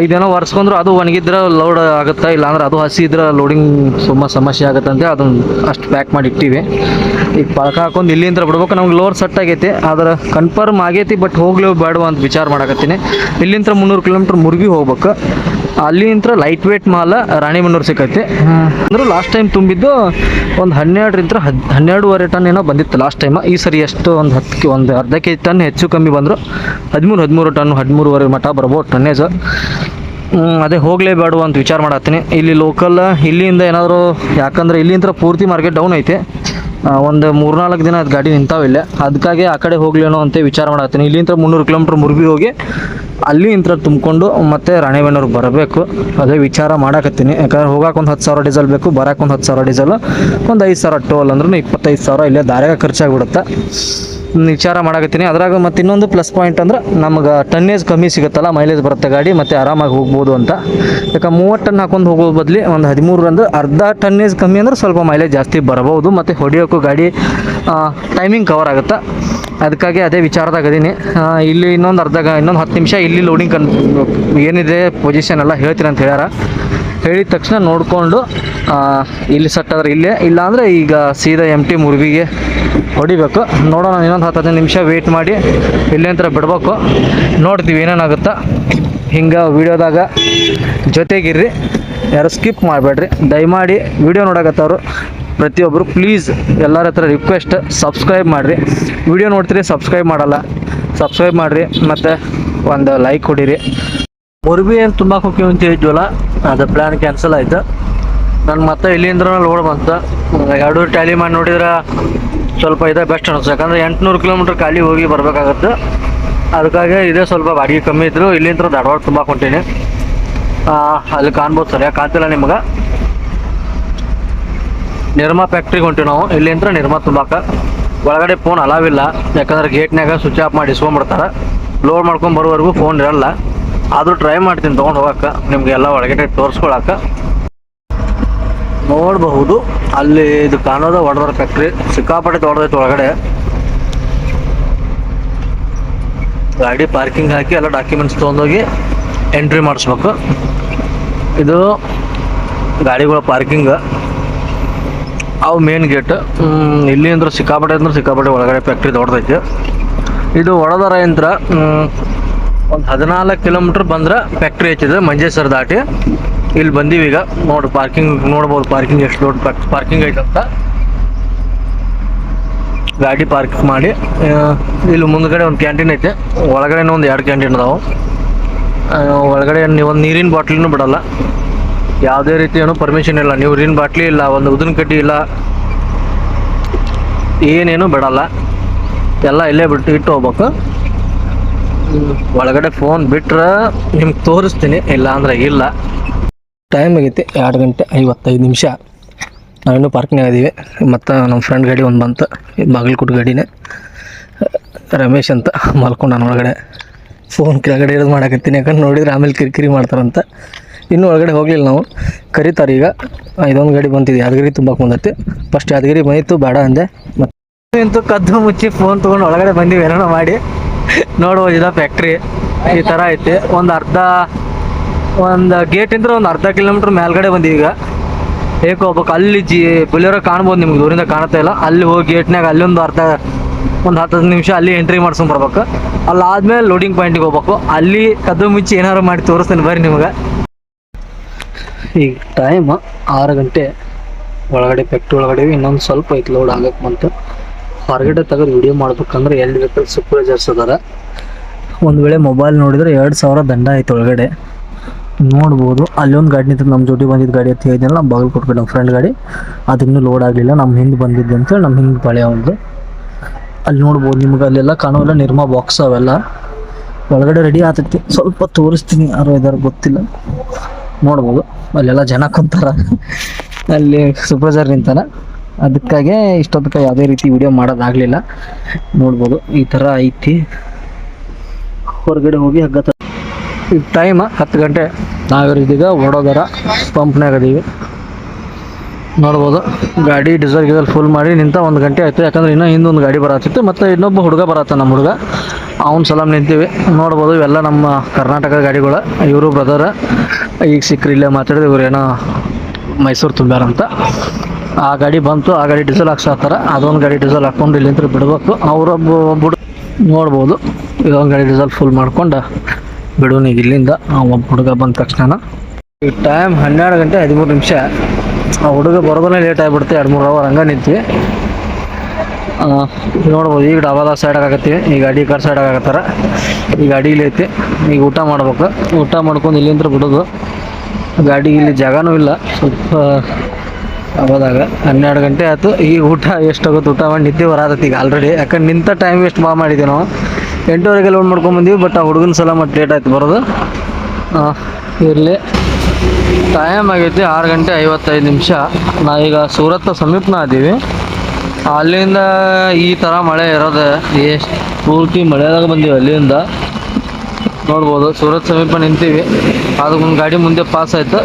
ಇದೇನೋ ಒರೆಸ್ಕೊಂಡ್ರು ಅದು ಒಣಗಿದ್ರೆ ಲೋಡ್ ಆಗುತ್ತೆ ಇಲ್ಲಾಂದ್ರೆ ಅದು ಹಸಿ ಇದ್ರೆ ಲೋಡಿಂಗ್ ತುಂಬ ಸಮಸ್ಯೆ ಆಗುತ್ತಂತೆ ಅದನ್ನು ಅದನ್ನ ಅಷ್ಟು ಪ್ಯಾಕ್ ಮಾಡಿ ಇಟ್ಟಿವಿ. ಈಗ ಪಳಕ ಹಾಕೊಂಡು ಇಲ್ಲಿಂದ ಬಿಡ್ಬೇಕು, ನಮ್ಗೆ ಲೋಡ್ ಸೆಟ್ ಆಗೈತಿ. ಆದ್ರೆ ಕನ್ಫರ್ಮ್ ಆಗೈತಿ ಬಟ್ ಹೋಗ್ಲೇ ಬೇಡವ ಅಂತ ವಿಚಾರ ಮಾಡಕತ್ತೀನಿ. ಇಲ್ಲಿಂದ ಮುನ್ನೂರು ಕಿಲೋಮೀಟ್ರ್ ಮುರುಗಿ ಹೋಗ್ಬೇಕು. ಅಲ್ಲಿಂದ ಲೈಟ್ ವೇಟ್ ಮಾಲ ರಾಣಿಬೆನ್ನೂರು ಸಿಕ್ಕೈತಿ. ಅಂದ್ರೆ ಲಾಸ್ಟ್ ಟೈಮ್ ತುಂಬಿದ್ದು ಒಂದು ಹನ್ನೆರಡರಿಂದ ಹದ್, ಹನ್ನೆರಡುವರೆ ಟನ್ ಏನೋ ಬಂದಿತ್ತು ಲಾಸ್ಟ್ ಟೈಮ್ ಈ ಸರಿ ಎಷ್ಟು ಒಂದು ಹತ್ತು, ಒಂದು ಅರ್ಧ ಕೆ ಜಿ ಟನ್ ಹೆಚ್ಚು ಕಮ್ಮಿ ಬಂದರು. ಹದಿಮೂರು ಹದಿಮೂರು ಟನ್ ಹದಿಮೂರುವರೆ ಮಟ ಬರ್ಬೋದು ಟನ್ನೇಜ್ ಅದೇ ಹೋಗಲೇಬೇಡು ಅಂತ ವಿಚಾರ ಮಾಡತ್ತೀನಿ. ಇಲ್ಲಿ ಲೋಕಲ್ ಇಲ್ಲಿಂದ ಏನಾದರೂ, ಯಾಕಂದ್ರೆ ಇಲ್ಲಿಂದ ಪೂರ್ತಿ ಮಾರ್ಕೆಟ್ ಡೌನ್ ಐತೆ. ಒಂದು ಮೂರ್ನಾಲ್ಕು ದಿನ ಅದು ಗಾಡಿ ನಿಂತಾವ ಇಲ್ಲೇ. ಅದಕ್ಕಾಗಿ ಆ ಕಡೆ ಹೋಗ್ಲೇನೋ ಅಂತ ವಿಚಾರ ಮಾಡತ್ತೀನಿ. ಇಲ್ಲಿಂದ ಮುನ್ನೂರು ಕಿಲೋಮೀಟ್ರ್ ಮುರುಗಿ ಹೋಗಿ ಅಲ್ಲಿ ಇಂತ್ರ ತುಂಬಿಕೊಂಡು ಮತ್ತೆ ರಾಣೆಬೆನ್ನೂರಿಗೆ ಬರಬೇಕು. ಅದೇ ವಿಚಾರ ಮಾಡಕತ್ತೀನಿ. ಯಾಕಂದ್ರೆ ಹೋಗಕ್ಕೆ ಒಂದು ಹತ್ತು ಸಾವಿರ ಡೀಸೆಲ್ ಬೇಕು ಬರಕ್ಕೆ ಒಂದು ಹತ್ತು ಸಾವಿರ ಡೀಸೆಲ್, ಒಂದು ಐದು ಸಾವಿರ ಟೋಲ್ ಅಂದ್ರೂ ಇಪ್ಪತ್ತೈದು ಸಾವಿರ ಇಲ್ಲೇ ದಾರ್ಯಾಗ ಖರ್ಚಾಗಿಬಿಡುತ್ತೆ. ವಿಚಾರ ಮಾಡಾಕತ್ತೀನಿ. ಅದ್ರಾಗ ಮತ್ತು ಇನ್ನೊಂದು ಪ್ಲಸ್ ಪಾಯಿಂಟ್ ಅಂದ್ರೆ ನಮ್ಗೆ ಟನ್ನೇಜ್ ಕಮ್ಮಿ ಸಿಗುತ್ತಲ್ಲ ಮೈಲೇಜ್ ಬರುತ್ತೆ ಗಾಡಿ, ಮತ್ತು ಆರಾಮಾಗಿ ಹೋಗ್ಬೋದು ಅಂತ. ಯಾಕೆ ಮೂವತ್ತು ಟನ್ ಹಾಕೊಂಡು ಹೋಗೋ ಬದಲಿ ಒಂದು ಹದಿಮೂರು ಅಂದ್ರೆ ಅರ್ಧ ಟನ್ನೇಜ್ ಕಮ್ಮಿ ಅಂದ್ರೆ ಸ್ವಲ್ಪ ಮೈಲೇಜ್ ಜಾಸ್ತಿ ಬರಬಹುದು, ಮತ್ತು ಹೊಡಿಯೋಕ್ಕೂ ಗಾಡಿ ಟೈಮಿಂಗ್ ಕವರ್ ಆಗುತ್ತೆ. ಅದಕ್ಕಾಗಿ ಅದೇ ವಿಚಾರದಾಗ ಅದೀನಿ ಇಲ್ಲಿ ಇನ್ನೊಂದು ಅರ್ಧ ಇನ್ನೊಂದು ಹತ್ತು ನಿಮಿಷ ಇಲ್ಲಿ ಲೋಡಿಂಗ್ ಕನ್ ಏನಿದೆ ಪೊಸಿಷನ್ ಎಲ್ಲ ಹೇಳ್ತೀನಿ ಅಂತ ಹೇಳ್ಯಾರ. ಹೇಳಿದ ತಕ್ಷಣ ನೋಡಿಕೊಂಡು ಇಲ್ಲಿ ಸೆಟ್ ಆದರೆ ಇಲ್ಲೇ. ಇಲ್ಲಾಂದರೆ ಈಗ ಸೀದಾ ಎಂ ಟಿ ಮುರುಗಿಗೆ ಹೊಡಿಬೇಕು. ನೋಡೋಣ, ಇನ್ನೊಂದು ಹತ್ತು ಹದಿನೈದು ನಿಮಿಷ ವೆಯ್ಟ್ ಮಾಡಿ. ಇಲ್ಲಿಂದ ಬಿಡ್ಬೇಕು. ನೋಡ್ತೀವಿ ಏನೇನಾಗುತ್ತಾ. ಹಿಂಗೆ ವಿಡಿಯೋದಾಗ ಜೊತೆಗಿರ್ರಿ. ಯಾರು ಸ್ಕಿಪ್ ಮಾಡಬೇಡ್ರಿ. ದಯಮಾಡಿ ವಿಡಿಯೋ ನೋಡಕತ್ತವರು. ಪ್ರತಿಯೊಬ್ಬರು ಪ್ಲೀಸ್ ಎಲ್ಲರ ಹತ್ರ ರಿಕ್ವೆಸ್ಟ್ ಸಬ್ಸ್ಕ್ರೈಬ್ ಮಾಡಿರಿ. ವಿಡಿಯೋ ನೋಡ್ತೀರಿ ಸಬ್ಸ್ಕ್ರೈಬ್ ಮಾಡಲ್ಲ. ಸಬ್ಸ್ಕ್ರೈಬ್ ಮಾಡಿರಿ. ಮತ್ತು ಒಂದು ಲೈಕ್ ಕೊಡಿರಿ. ಮುರ್ಬಿ ಏನು ತುಂಬ ಹೋಗ್ತೀವಿ ಅಂತ ಹೇಳಿದ್ವಲ್ಲ, ಅದು ಪ್ಲ್ಯಾನ್ ಕ್ಯಾನ್ಸಲ್ ಆಯಿತು. ನಾನು ಮತ್ತೆ ಇಲ್ಲಿಂದ್ರ ಲೋಡ್ ಬಂತು. ಎರಡು ಟ್ಯಾಲಿ ಮಾಡಿ ನೋಡಿದ್ರೆ ಸ್ವಲ್ಪ ಇದೆ ಬೆಸ್ಟ್ ಅನಿಸ್ತು ಯಾಕಂದರೆ ಎಂಟುನೂರು ಕಿಲೋಮೀಟ್ರ್ ಖಾಲಿ ಹೋಗಿ ಬರಬೇಕಾಗತ್ತೆ. ಅದಕ್ಕಾಗಿ ಇದೇ ಸ್ವಲ್ಪ ಬಾಡಿಗೆ ಕಮ್ಮಿ ಇದ್ದರು ಇಲ್ಲಿಂದ ಧಾರವಾಡ ತುಂಬ ಹೊಂಟೀನಿ ಅಲ್ಲಿ ಕಾಣ್ಬೋದು ಸರಿಯಾಗಿ ಕಾಣ್ತಿಲ್ಲ ನಿಮ್ಗೆ. ನಿರ್ಮಾ ಫ್ಯಾಕ್ಟ್ರಿಗೆ ಹೊಂಟೀವಿ ನಾವು. ಇಲ್ಲಿಂದ ನಿರ್ಮಾ ತುಂಬಾಕ. ಒಳಗಡೆ ಫೋನ್ ಅಲಾವಿಲ್ಲ ಯಾಕಂದ್ರೆ ಗೇಟ್ನಾಗ ಸ್ವಿಚ್ ಆಫ್ ಮಾಡಿ ಇಸ್ಕೊಂಡ್ಬಿಡ್ತಾರೆ. ಲೋಡ್ ಮಾಡ್ಕೊಂಡು ಬರೋವರೆಗೂ ಫೋನ್ ಇರಲ್ಲ. ಆದರೂ ಟ್ರೈ ಮಾಡ್ತೀನಿ, ತೊಗೊಂಡು ಹೋಗಕ್ಕೆ ನಿಮಗೆಲ್ಲ ಒಳಗಡೆ ತೋರಿಸ್ಕೊಳಕ್ಕೆ ನೋಡಬಹುದು, ಅಲ್ಲಿ ಇದು ಕಾಣೋದ ಹೊಡೆದ್ರ ಫ್ಯಾಕ್ಟ್ರಿ ಸಿಕ್ಕಾಪಟ್ಟೆ ತೊಡೆದೈತೆ ಒಳಗಡೆ. ಗಾಡಿ ಪಾರ್ಕಿಂಗ್ ಹಾಕಿ ಎಲ್ಲ ಡಾಕ್ಯುಮೆಂಟ್ಸ್ ತೊಗೊಂಡೋಗಿ ಎಂಟ್ರಿ ಮಾಡಿಸ್ಬೇಕು. ಇದು ಗಾಡಿಗಳ ಪಾರ್ಕಿಂಗ್ ಅವು ಮೇನ್ ಗೇಟ್ ಇಲ್ಲಿ ಅಂದ್ರೆ ಸಿಕ್ಕಾಪಟ್ಟೆ ಅಂದ್ರೆ ಸಿಕ್ಕಾಪಟ್ಟೆ ಒಳಗಡೆ ಫ್ಯಾಕ್ಟ್ರಿ ದೊಡ್ಡದೈತೆ. ಇದು ಒಡದರ ಯಂತ್ರ. ಒಂದು ಹದಿನಾಲ್ಕು ಕಿಲೋಮೀಟ್ರ್ ಬಂದ್ರೆ ಫ್ಯಾಕ್ಟ್ರಿ ಐತಿದೆ ಮಂಜೇಶ್ವರ ದಾಟಿ. ಇಲ್ಲಿ ಬಂದೀವಿ ಈಗ. ನೋಡಿ ಪಾರ್ಕಿಂಗ್ ನೋಡ್ಬೋದು ಪಾರ್ಕಿಂಗ್ ಎಷ್ಟು ದೊಡ್ಡ ಪಾರ್ಕಿಂಗ್ ಐತೆ ಅಂತ. ಗಾಡಿ ಪಾರ್ಕ್ ಮಾಡಿ ಇಲ್ಲಿ ಮುಂದ್ಗಡೆ ಒಂದು ಕ್ಯಾಂಟೀನ್ ಐತೆ. ಒಳಗಡೆ ಒಂದು ಎರಡು ಕ್ಯಾಂಟೀನ್ ಅದಾವು. ಒಳಗಡೆ ನೀವು ಒಂದು ನೀರಿನ ಬಾಟ್ಲಿನೂ ಬಿಡಲ್ಲ. ಯಾವುದೇ ರೀತಿ ಏನು ಪರ್ಮಿಷನ್ ಇಲ್ಲ. ನೀರಿನ ಬಾಟ್ಲಿ ಇಲ್ಲ, ಒಂದು ಉದಿನ ಕಡ್ಡಿ ಇಲ್ಲ. ಏನೇನು ಬಿಡಲ್ಲ. ಎಲ್ಲ ಇಲ್ಲೇ ಬಿಟ್ಟು ಇಟ್ಟು ಹೋಗ್ಬೇಕು. ಒಳಗಡೆ ಫೋನ್ ಬಿಟ್ರೆ ನಿಮ್ಗೆ ತೋರಿಸ್ತೀನಿ ಇಲ್ಲ ಅಂದ್ರೆ ಇಲ್ಲ. ಟೈಮ್ ಆಗೈತಿ ಎರಡು ಗಂಟೆ ಐವತ್ತೈದು ನಿಮಿಷ. ನಾವಿನ್ನೂ ಪಾರ್ಕಿಂಗ್ ಇದೀವಿ ಮತ್ತು ನಮ್ಮ ಫ್ರೆಂಡ್ ಗಾಡಿ ಒಂದು ಬಂತು. ಬಾಗಲಕೋಟೆ ಗಾಡಿನೇ. ರಮೇಶ್ ಅಂತ ಮಲ್ಕೊಂಡು ನಾನು ಒಳಗಡೆ. ಫೋನ್ ಕೆಳಗಡೆ ಇರೋದು ಮಾಡಕತ್ತೀನಿ ಯಾಕಂದ್ರೆ ನೋಡಿದ್ರೆ ಆಮೇಲೆ ಕಿರಿಕಿರಿ ಮಾಡ್ತಾರಂತ. ಇನ್ನೂ ಒಳಗಡೆ ಹೋಗಲಿಲ್ಲ ನಾವು. ಕರೀತಾರೆ ಈಗ. ಇದೊಂದು ಗಾಡಿ ಬಂತಿದೆ ಯಾದಗಿರಿ ತುಂಬಕ್ಕೆ ಬಂದೈತಿ. ಫಸ್ಟ್ ಯಾದಗಿರಿ ಬಂದಿತ್ತು ಬೇಡ ಅಂದೆ. ಮತ್ತು ಇಂತು ಕದ್ದು ಮುಚ್ಚಿ ಫೋನ್ ತೊಗೊಂಡು ಒಳಗಡೆ ಬಂದೀವಿ ಏನೋ ಮಾಡಿ. ನೋಡ್ಬೋದು ಇದ ಫ್ಯಾಕ್ಟ್ರಿ ಈ ಥರ ಐತಿ. ಒಂದು ಅರ್ಧ, ಒಂದು ಗೇಟಿಂದ ಒಂದು ಅರ್ಧ ಕಿಲೋಮೀಟ್ರ್ ಮೇಲ್ಗಡೆ ಬಂದೀವಿ ಈಗ. ಏಕೆ ಹೋಗ್ಬೇಕು ಅಲ್ಲಿ ಜಿ ಬುಲಿಯರ ಕಾಣ್ಬೋದು ನಿಮ್ಗೆ, ದೂರಿಂದ ಕಾಣುತ್ತಾ ಇಲ್ಲ ಅಲ್ಲಿ ಹೋಗಿ ಗೇಟ್ನಾಗ ಒಂದು ಅರ್ಧ, ಒಂದು ಹತ್ತು ನಿಮಿಷ ಅಲ್ಲಿ ಎಂಟ್ರಿ ಮಾಡ್ಸ್ಕೊಂಡ್ ಬರ್ಬೇಕು. ಅಲ್ಲಾದ್ಮೇಲೆ ಲೋಡಿಂಗ್ ಪಾಯಿಂಟಿಗೆ ಹೋಗ್ಬೇಕು. ಅಲ್ಲಿ ಕದ್ದು ಮುಚ್ಚಿ ಏನಾರು ಮಾಡಿ ತೋರಿಸ್ತೀನಿ ಬರ್ರಿ ನಿಮ್ಗೆ. ಈಗ ಟೈಮ್ ಆರು ಗಂಟೆ. ಒಳಗಡೆ ಫ್ಯಾಕ್ಟ್ರಿ ಒಳಗಡೆ ಇನ್ನೊಂದು ಸ್ವಲ್ಪ ಐತೆ ಲೋಡ್ ಆಗಕ್ಕೆ ಬಂತು. ಹೊರಗಡೆ ತೆಗೆದು ವಿಡಿಯೋ ಮಾಡ್ಬೇಕಂದ್ರೆ ಎಲ್ಲಿ ವೆಹಿಕಲ್ ಸೂಪರ್ವೈಸರ್ಸ್ ಅದಾರ. ಒಂದು ವೇಳೆ ಮೊಬೈಲ್ ನೋಡಿದ್ರೆ ಎರಡು ಸಾವಿರ ದಂಡ ಆಯ್ತು ಒಳಗಡೆ. ನೋಡ್ಬೋದು. ಅಲ್ಲೊಂದು ಗಾಡಿ ನಿಂತು ನಮ್ಮ ಜೊತೆ ಬಂದಿದ್ದ ಗಾಡಿ ಅಂತ ಹೇಳಿದ್ನಲ್ಲ ನಮ್ಮ ಬಾಗಲಕೋಟೆ ನಮ್ಮ ಫ್ರೆಂಡ್ ಗಾಡಿ. ಅದಿನ್ನೂ ಲೋಡ್ ಆಗಲಿಲ್ಲ ನಮ್ಮ ಹಿಂದೆ ಬಂದಿದ್ದು ಅಂತೇಳಿ ನಮ್ಮ ಹಿಂದೆ ಬಳೆ ಒಂದು ಅಲ್ಲಿ ನೋಡ್ಬೋದು ನಿಮ್ಗೆ ಅಲ್ಲೆಲ್ಲ ಕಾಣೋಲ್ಲ ನಿರ್ಮಾ ಬಾಕ್ಸ್ ಅವೆಲ್ಲ. ಒಳಗಡೆ ರೆಡಿ ಆತೈತಿ ಸ್ವಲ್ಪ ತೋರಿಸ್ತೀನಿ ಯಾರು ಇದಾರು ಗೊತ್ತಿಲ್ಲ. ನೋಡ್ಬೋದು. ಅಲ್ಲೆಲ್ಲ ಜನ ಕುಂತಾರ. ಅಲ್ಲಿ ಸೂಪರ್ವೈಸರ್ ನಿಂತಾರ ಅದಕ್ಕಾಗೆ ಇಷ್ಟೊತ್ತಕ್ಕೆ ಯಾವುದೇ ರೀತಿ ವಿಡಿಯೋ ಮಾಡೋದಾಗಲಿಲ್ಲ. ನೋಡ್ಬೋದು. ಈ ಥರ ಐತಿ. ಹೊರಗಡೆ ಹೋಗಿ ಹಗ್ಗ ತ- ಈಗ ಟೈಮ್ ಹತ್ತು ಗಂಟೆ ನಾವಿರೋದೀಗ ಓಡೋದರ ಪಂಪ್ನಾಗ ಅದೀವಿ ನೋಡ್ಬೋದು, ಗಾಡಿ ಡೀಸೆಲ್ ಗೀಸಲ್ ಫುಲ್ ಮಾಡಿ ನಿಂತ ಒಂದು ಗಂಟೆ ಆಯ್ತು. ಯಾಕಂದ್ರೆ ಇನ್ನೂ ಹಿಂದೊಂದು ಗಾಡಿ ಬರತ್ತಿತ್ತು ಮತ್ತು ಇನ್ನೊಬ್ಬ ಹುಡುಗ ಬರತ್ತೆ ನಮ್ಮ ಹುಡುಗ. ಅವ್ನ ಸಲಮ್ ನಿಂತೀವಿ. ನೋಡ್ಬೋದು, ಇವೆಲ್ಲ ನಮ್ಮ ಕರ್ನಾಟಕದ ಗಾಡಿಗಳು. ಇವರು ಬ್ರದರ್ ಈಗ ಸಿಕ್ಕ್ರಿ ಇಲ್ಲೇ ಮಾತಾಡಿದ್ರೆ ಇವ್ರೇನೋ ಮೈಸೂರು ತುಂಬ್ಯಾರಂತ. ಆ ಗಾಡಿ ಬಂತು, ಆ ಗಾಡಿ ಡೀಸೆಲ್ ಹಾಕ್ಸತ್ತಾರ ಅದೊಂದು ಗಾಡಿ ಡೀಸೆಲ್ ಹಾಕ್ಕೊಂಡು ಇಲ್ಲಿಂದ ಬಿಡ್ಬೇಕು. ಅವರೊಬ್ಬ ಒಬ್ಬ ನೋಡ್ಬೋದು. ಇದೊಂದು ಗಾಡಿ ರಿಸಲ್ಟ್ ಫುಲ್ ಮಾಡ್ಕೊಂಡು ಬಿಡೋನು ಈಗ ಇಲ್ಲಿಂದ ಒಬ್ಬ ಹುಡುಗ ಬಂದ ತಕ್ಷಣ ಈ ಟೈಮ್ ಹನ್ನೆರಡು ಗಂಟೆ ಹದಿಮೂರು ನಿಮಿಷ. ಆ ಹುಡುಗ ಬರೋದನ್ನೇ ಲೇಟ್ ಆಗಿಬಿಡುತ್ತೆ ಎರಡು ಮೂರು ಅವರ್ ಹಂಗೆ ನಿಂತೀವಿ ನೋಡ್ಬೋದು ಈಗ ಡಾಬಾದ ಸೈಡ್ ಆಗತ್ತೀವಿ ಈ ಗಾಡಿ ಕಾರ್ ಕಡೆ ಸೈಡ್ ಆಗತ್ತಾರ. ಈಗ ಇಲ್ಲಿ ಐತಿ, ಈಗ ಊಟ ಮಾಡ್ಬೇಕು. ಊಟ ಮಾಡ್ಕೊಂಡು ಇಲ್ಲಿಂದ ಬಿಡೋದು. ಗಾಡಿ ಇಲ್ಲಿ ಜಾಗನೂ ಇಲ್ಲ, ಸ್ವಲ್ಪ ಅವಾದಾಗ ಹನ್ನೆರಡು ಗಂಟೆ ಆಯ್ತು. ಈಗ ಊಟ ಎಷ್ಟಾಗುತ್ತೆ, ಊಟ ಮಾಡಿ ನಿದ್ದೆ ಬರತೈತಿ ಈಗ ಆಲ್ರೆಡಿ ಯಾಕಂದ್ರೆ ನಿಂತ ಟೈಮ್ ವೇಸ್ಟ್ ಬಾ ಮಾಡಿದ್ದೀವಿ ನಾವು. ಎಂಟುವರೆಗೆ ಲೋನ್ ಮಾಡ್ಕೊಂಡ್ ಬಂದೀವಿ ಬಟ್ ಆ ಹುಡುಗನ ಸಲ ಮತ್ತೆ ಲೇಟ್ ಆಯ್ತು ಬರೋದು. ಇರಲಿ. ಟೈಮ್ ಆಗೈತಿ ಆರು ಗಂಟೆ ಐವತ್ತೈದು ನಿಮಿಷ. ನಾವೀಗ ಸೂರತ್ ಸಮೀಪನ ಅದೀವಿ ಅಲ್ಲಿಂದ ಈ ಥರ ಮಳೆ ಇರೋದು ಎಷ್ಟು ಪೂರ್ತಿ ಮಳೆದಾಗ ಬಂದೀವಿ ಅಲ್ಲಿಂದ. ನೋಡ್ಬೋದು, ಸೂರತ್ ಸಮೀಪ ನಿಂತೀವಿ. ಅದಕ್ಕೊಂದು ಗಾಡಿ ಮುಂದೆ ಪಾಸ್ ಆಯಿತು.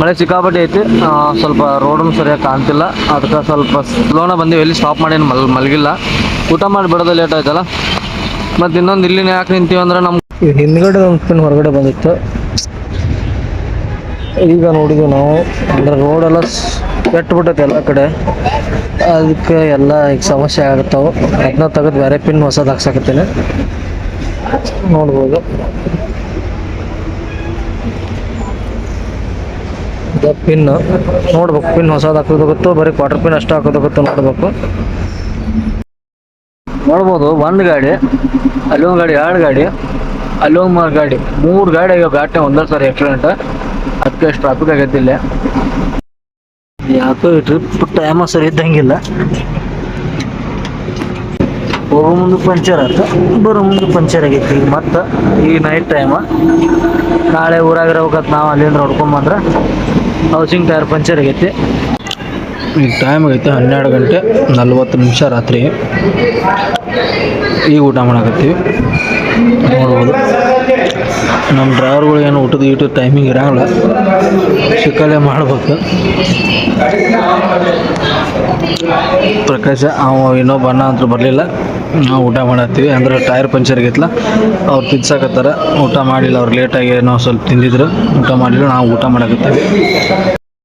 ಮಳೆ ಸಿಕ್ಕಾಪಟ್ಟೆ ಐತಿ. ಸ್ವಲ್ಪ ರೋಡನ್ನು ಸರಿಯಾಗಿ ಕಾಣ್ತಿಲ್ಲ. ಅದಕ್ಕೆ ಸ್ವಲ್ಪ ಸ್ಲೋನ ಬಂದೀವಿ. ಎಲ್ಲಿ ಸ್ಟಾಪ್ ಮಾಡಿ ಮಲ್, ಮಲಗಿಲ್ಲ. ಊಟ ಮಾಡಿ ಬಿಡೋದು ಲೇಟ್ ಆಯ್ತಲ್ಲ? ಮತ್ತು ಇನ್ನೊಂದು ಇಲ್ಲಿ ಯಾಕೆ ನಿಂತೀವಿ ಅಂದ್ರೆ ನಮ್ಮ ಹಿಂದ್ಗಡೆ ಒಂದು ಪಿನ್ ಹೊರಗಡೆ ಬಂದಿತ್ತು. ಈಗ ನೋಡಿದ್ವಿ ನಾವು. ಅಂದ್ರೆ ರೋಡೆಲ್ಲ ಕೆಟ್ಟ ಬಿಟ್ಟೈತೆ ಎಲ್ಲ ಕಡೆ. ಅದಕ್ಕೆ ಎಲ್ಲ ಈಗ ಸಮಸ್ಯೆ ಆಗುತ್ತಾವೆ. ಅದನ್ನ ತೆಗೆದು ಬೇರೆ ಪಿನ್ ಹೊಸದು ಹಾಕ್ಸಕತ್ತೀನಿ. ನೋಡ್ಬೋದು. ಪಿನ್ ನೋಡ್ಬೇಕು. ಪಿನ್ ಹೊಸದು ಹಾಕೋದು ಗೊತ್ತು ಬರೀ ಕ್ವಾರ್ಟರ್ ಪಿನ್ ಅಷ್ಟು ಹಾಕೋದಾಗುತ್ತೋ ಗೊತ್ತು ನೋಡ್ಬೇಕು. ನೋಡ್ಬೋದು ಒಂದು ಗಾಡಿ. ಅಲ್ಲೊಂದು ಗಾಡಿ, ಎರಡು ಗಾಡಿ. ಅಲ್ಲೊಂದು ಮೂರು ಗಾಡಿ. ಮೂರು ಗಾಡಿ ಆಗ್ಯಾವ ಘಾಟ್ನೆ ಒಂದೇ ಸರಿ ಆಕ್ಸಿಡೆಂಟ್ ಅದಕ್ಕೆ ಎಷ್ಟು ಟ್ರಾಫಿಕ್ ಆಗೈತಿ ಇಲ್ಲಿ. ಯಾಕೋ ಟ್ರಿಪ್ ಟೈಮ ಸರಿ ಇದ್ದಂಗಿಲ್ಲ.
ಹೋಗೋ ಮುಂದೆ ಪಂಚರ್ ಆಯ್ತು ಬರೋ ಮುಂದೆ ಪಂಚರ್ ಆಗೈತಿ. ಈಗ ಮತ್ತೆ ಈಗ ನೈಟ್ ಟೈಮ ನಾಳೆ ಊರಾಗಿರ್ಬೇಕಂತ ನಾವು ಅಲ್ಲಿಂದ ನೋಡ್ಕೊಂಬಂದ್ರೆ ಹೌಸಿಂಗ್ ಟೈರ್ ಪಂಚರ್ ಆಗೈತಿ.
ಈಗ ಟೈಮ್ ಆಗೈತೆ ಹನ್ನೆರಡು ಗಂಟೆ ನಲ್ವತ್ತು ನಿಮಿಷ ರಾತ್ರಿ. ಈಗ ಊಟ ಮಾಡಕತ್ತೀವಿ. ನೋಡ್ಬೋದು. ನಮ್ಮ ಡ್ರೈವರ್ಗಳು ಏನು ಊಟದ ಗೀಟದ ಟೈಮಿಂಗ್ ಇರೋಂಗಿಲ್ಲ. ಚಿಕ್ಕಲ್ಲೇ ಮಾಡ್ಬೇಕು. ಪ್ರಕಾಶ, ಅವ ಇನ್ನೊಬ್ಬ ಅಣ್ಣ ಅಂತ ಬರಲಿಲ್ಲ. ನಾವು ಊಟ ಮಾಡತ್ತೀವಿ. ಅಂದ್ರೆ ಟೈರ್ ಪಂಚರ್ ಆಗೈತಲ್ಲ ಅವ್ರು ತಿನ್ಸಕತ್ತಾರ. ಊಟ ಮಾಡಿಲ್ಲ. ಅವ್ರು ಲೇಟಾಗಿ ಏನೋ ಸ್ವಲ್ಪ ತಿಂದಿದ್ರು. ಊಟ ಮಾಡಿಲ್ಲ. ನಾವು ಊಟ ಮಾಡಕತ್ತೀವಿ.